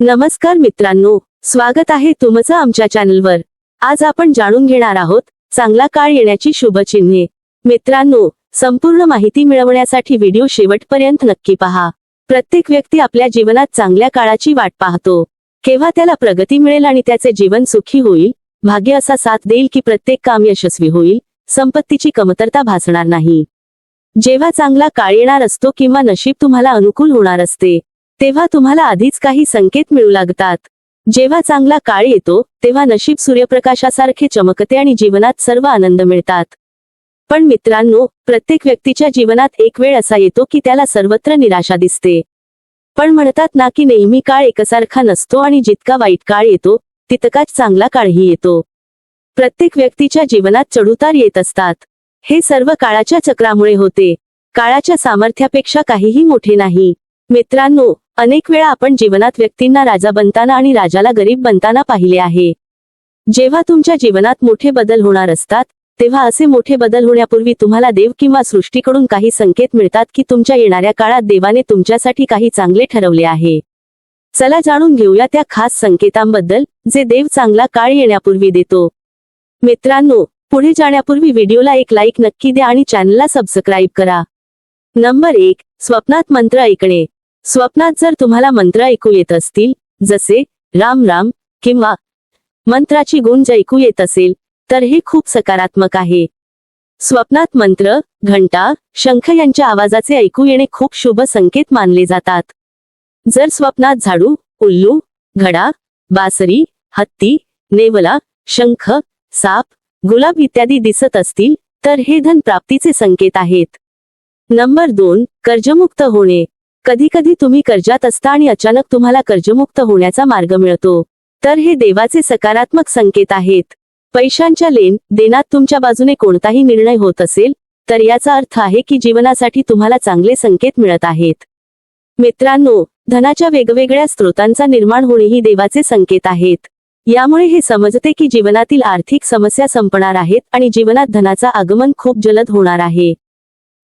नमस्कार मित्रांनो स्वागत आहे तुमचं आमच्या चॅनलवर. आज आपण जाणून घेणार आहोत चांगला काळ येण्याची शुभचिन्हे. मित्रांनो संपूर्ण माहिती मिळवण्यासाठी व्हिडिओ शेवटपर्यंत नक्की पहा. प्रत्येक व्यक्ती आपल्या जीवनात चांगल्या काळाची वाट पाहतो. केव्हा त्याला प्रगती मिळेल आणि त्याचे जीवन सुखी होईल? भाग्य असा साथ देईल की प्रत्येक काम यशस्वी होईल? संपत्तीची कमतरता भासणार नाही. जेव्हा चांगला काळ येणार असतो किंवा नशीब तुम्हाला अनुकूल होणार असते तेव्हा तुम्हाला आधीच काही संकेत मिळू लागतात. जेव्हा चांगला काळ येतो तेव्हा नशीब सूर्यप्रकाशासारखे चमकते आणि जीवनात सर्व आनंद मिळतात. पण मित्रांनो प्रत्येक व्यक्तीच्या जीवनात एक वेळ असा येतो की त्याला सर्वत्र निराशा दिसते. पण म्हणतात ना की नेहमी काळ एकसारखा नसतो आणि जितका वाईट काळ येतो तितकाच चांगला काळही येतो. प्रत्येक व्यक्तीच्या जीवनात चढउतार येत असतात. हे सर्व काळाच्या चक्रामुळे होते. काळाच्या सामर्थ्यापेक्षा काहीही मोठे नाही. मित्रांनो अनेक वेळा आपण जीवनात व्यक्तींना राजा बनताना आणि राजाला गरीब बनताना पाहिले आहे. जेव्हा तुमच्या जीवनात मोठे बदल होणार असतात तेव्हा असे मोठे बदल होण्यापूर्वी तुम्हाला देव किंवा सृष्टीकडून काही संकेत मिळतात की तुमच्या येणाऱ्या काळात देवाने तुमच्यासाठी काही चांगले ठरवले आहे. चला जाणून घेऊया त्या खास संकेतांबद्दल जे देव चांगला काळ येण्यापूर्वी देतो. मित्रांनो पुढे जाण्यापूर्वी व्हिडिओला एक लाईक नक्की द्या आणि चॅनलला सबस्क्राईब करा. नंबर एक स्वप्नात मंत्र ऐकणे. स्वप्नात जर तुम्हाला मंत्र ऐकू येत असतील जसे राम राम किंवा मंत्राची गुंज ऐकू येत असेल तर हे खूप सकारात्मक आहे. स्वप्नात मंत्र घंटा शंख यांच्या आवाजाचे ऐकू येणे खूप शुभ संकेत मानले जातात. जर स्वप्नात झाडू उल्लू घडा बासरी हत्ती नेवला शंख साप गुलाब इत्यादी दिसत असतील तर हे धन प्राप्तीचे संकेत आहेत. नंबर दोन कर्जमुक्त होणे. कधी कधी तुम्ही कर्जात असता आणि अचानक तुम्हाला कर्जमुक्त होण्याचा मार्ग मिळतो. तर हे देवाचे सकारात्मक संकेत आहेत. पैशांच्या लेन देनात तुमच्या बाजूने कोणताही निर्णय होत असेल तर याचा अर्थ आहे की जीवनासाठी तुम्हाला चांगले संकेत मिळत आहेत. मित्रांनो धनाच्या वेगवेगळ्या स्रोतांचा निर्माण होणेही देवाचे संकेत आहेत. यामुळे हे समजते की जीवनातील आर्थिक समस्या संपणार आहेत आणि जीवनात धनाचा आगमन खूप जलद होणार आहे.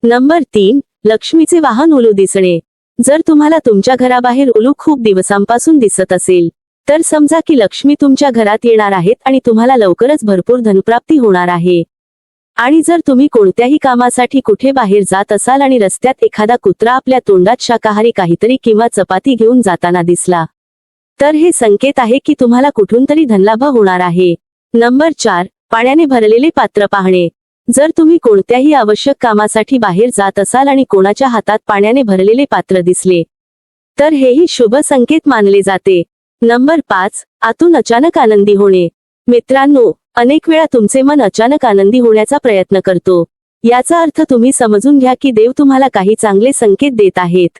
नंबर तीन लक्ष्मीचे वाहन उलू दिसणे. जर तुम्हाला तुमच्या घराबाहेर उलू खूप दिवसांपासून दिसत असेल तर समजा की लक्ष्मी तुमच्या घरात येणार आहेत आणि तुम्हाला लवकरच भरपूर धनप्राप्ती होणार आहे. आणि जर तुम्ही कोणत्याही कामासाठी कुठे बाहेर जात असाल आणि रस्त्यात एखादा कुत्रा आपल्या तोंडात शाकाहारी काहीतरी किंवा चपाती घेऊन जाताना दिसला तर हे संकेत आहे की तुम्हाला कुठून तरी धनलाभ होणार आहे. नंबर चार पाण्याने भरलेले पात्र पाहणे. जर तुम्ही कोणत्याही आवश्यक कामासाठी बाहेर जात असाल आणि कोणाच्या हातात पाण्याने भरलेले पात्र दिसले तर हेही शुभ संकेत मानले जाते. नंबर पाच आतून अचानक आनंदी होणे. मित्रांनो अनेक वेळा तुमचे मन अचानक आनंदी होण्याचा प्रयत्न करतो. याचा अर्थ तुम्ही समजून घ्या की देव तुम्हाला काही चांगले संकेत देत आहेत.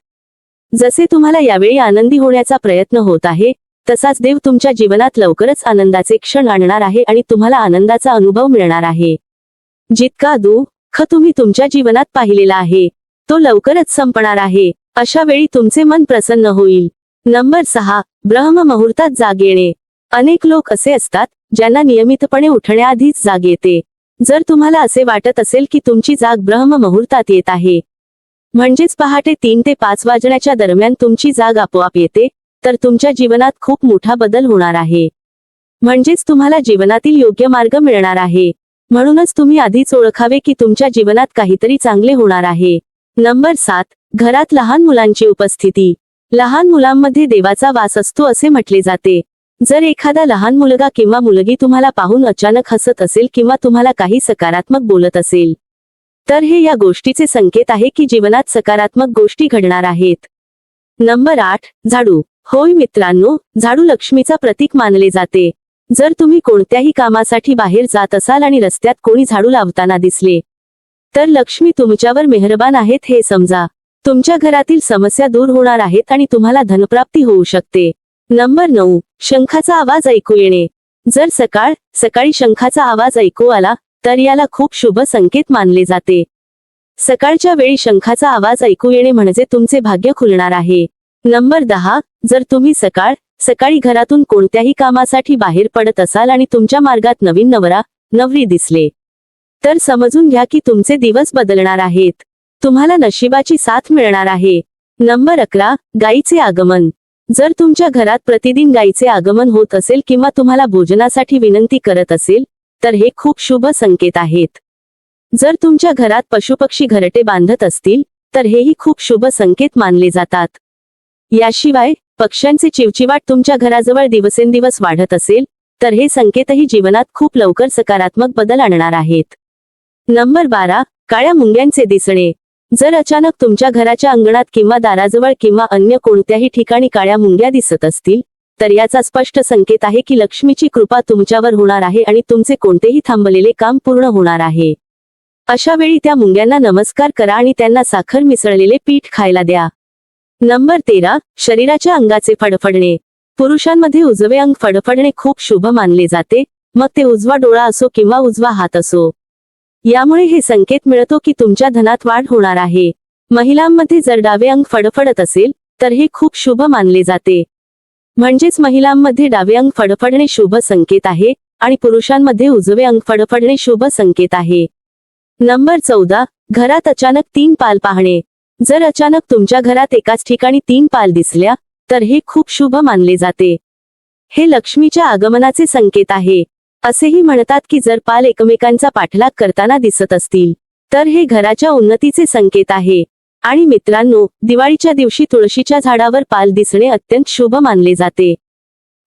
जसे तुम्हाला यावेळी आनंदी होण्याचा प्रयत्न होत आहे तसाच देव तुमच्या जीवनात लवकरच आनंदाचे क्षण आणणार आहे आणि तुम्हाला आनंदाचा अनुभव मिळणार आहे. जितका दुःख तुम्ही तुमच्या जीवनात पाहिलेला आहे तो लवकरच संपणार आहे. अशा वेळी तुमचे मन प्रसन्न होईल. नंबर सहा ब्रह्म मुहूर्तात जाग येणे. अनेक लोक असे असतात ज्यांना नियमितपणे उठण्याआधीच जाग येते. जर तुम्हाला असे वाटत असेल की तुमची जाग ब्रह्म मुहूर्तात येत आहे म्हणजेच पहाटे तीन ते पाच वाजण्याच्या दरम्यान तुमची जाग आपोआप येते तर तुमच्या जीवनात खूप मोठा बदल होणार आहे. म्हणजेच तुम्हाला जीवनातील योग्य मार्ग मिळणार आहे. म्हणूनच तुम्ही आधीच ओळखावे की तुमच्या जीवनात काहीतरी चांगले होणार आहे. नंबर सात घरात लहान मुलांची उपस्थिती. लहान मुलांमध्ये देवाचा वास असतो असे म्हटले जाते. जर एखादा लहान मुलगा किंवा मुलगी तुम्हाला पाहून अचानक हसत असेल किंवा तुम्हाला काही सकारात्मक बोलत असेल तर हे या गोष्टीचे संकेत आहे की जीवनात सकारात्मक गोष्टी घडणार आहेत. नंबर आठ झाडू. होय मित्रांनो झाडू लक्ष्मीचा प्रतीक मानले जाते. जर तुम्ही कोणत्याही कामासाठी बाहेर जात असाल आणि रस्त्यात कोणी झाडू लावताना दिसले तर लक्ष्मी तुमच्यावर मेहरबान आहेत हे समजा. तुमच्या घरातील समस्या दूर होणार आहेत आणि तुम्हाला धनप्राप्ती होऊ शकते. नंबर नऊ. शंखाचा आवाज ऐकू येणे. जर सकाळ सकाळी शंखाचा आवाज ऐकू आला तर याला खूप शुभ संकेत मानले जाते. सकाळच्या वेळी शंखाचा आवाज ऐकू येणे म्हणजे तुमचे भाग्य खुलणार आहे. नंबर दहा. जर तुम्ही सकाळ सकाळी घरातून कोणत्याही कामासाठी बाहेर पडत असाल आणि तुमच्या मार्गात नवीन नवरा नवरी दिसले तर समजून घ्या की तुमचे दिवस बदलणार आहेत. तुम्हाला नशिबाची साथ मिळणार आहे. नंबर अकरा गायीचे आगमन. जर तुमच्या घरात प्रतिदिन गायीचे आगमन होत असेल किंवा तुम्हाला भोजनासाठी विनंती करत असेल तर हे खूप शुभ संकेत आहेत. जर तुमच्या घरात पशुपक्षी घरटे बांधत असतील तर हेही खूप शुभ संकेत मानले जातात. याशिवाय पक्ष्यांचे चिवचिवाट तुमच्या घराजवळ दिवसेंदिवस वाढत असेल तर हे संकेतही जीवनात खूप लवकर सकारात्मक बदल आणणार आहेत. नंबर बारा काळ्या मुंग्यांचे दिसणे. जर अचानक तुमच्या घराच्या अंगणात किंवा दाराजवळ किंवा अन्य कोणत्याही ठिकाणी काळ्या मुंग्या दिसत असतील तर याचा स्पष्ट संकेत आहे की लक्ष्मीची कृपा तुमच्यावर होणार आहे आणि तुमचे कोणतेही थांबलेले काम पूर्ण होणार आहे. अशा वेळी त्या मुंग्यांना नमस्कार करा आणि त्यांना साखर मिसळलेले पीठ खायला द्या. नंबर तेरा शरीराच्या अंगाचे फडफडणे. पुरुषांमध्ये उजवे अंग फडफडणे खूप शुभ मानले जाते मग ते उजवा डोळा असो किंवा उजवा हात असो. यामुळे हे संकेत मिळतो की तुमच्या धनात वाढ होणार आहे. महिलांमध्ये जर डावे अंग फडफडत असेल तर हे खूप शुभ मानले जाते. म्हणजेच महिलांमध्ये डावे अंग फडफडणे शुभ संकेत आहे आणि पुरुषांमध्ये उजवे अंग फडफडणे शुभ संकेत आहे. नंबर चौदा घरात अचानक तीन पाल पाहणे. जर अचानक तुमच्या घरात एकाच ठिकाणी तीन पाल दिसल्या तर हे खूप शुभ मानले जाते. हे लक्ष्मीच्या आगमनाचे संकेत आहे. असेही म्हणतात की जर पाल एकमेकांचा पाठलाग करताना दिसत असतील तर हे घराच्या उन्नतीचे संकेत आहे. आणि मित्रांनो दिवाळीच्या दिवशी तुळशीच्या झाडावर पाल दिसणे अत्यंत शुभ मानले जाते.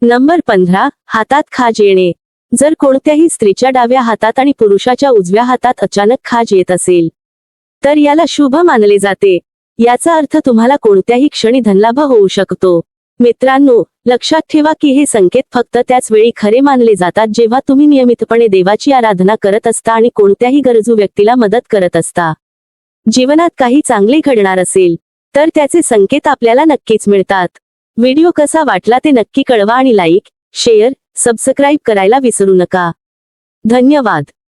नंबर पंधरा हातात खाज येणे. जर कोणत्याही स्त्रीच्या डाव्या हातात आणि पुरुषाच्या उजव्या हातात अचानक खाज येत असेल तर याला शुभ मानले जाते. याचा अर्थ तुम्हाला कोणत्याही क्षणी धनलाभ होऊ शकतो. मित्रांनो लक्षात ठेवा की हे संकेत फक्त त्याच वेळी खरे मानले जातात जेव्हा तुम्ही नियमितपणे देवाची आराधना करत असता आणि कोणत्याही गरजू व्यक्तीला मदत करत असता. जीवनात काही चांगले घडणार असेल तर त्याचे संकेत आपल्याला नक्कीच मिळतात. व्हिडिओ कसा वाटला ते नक्की कळवा आणि लाईक शेअर सबस्क्राईब करायला विसरू नका. धन्यवाद.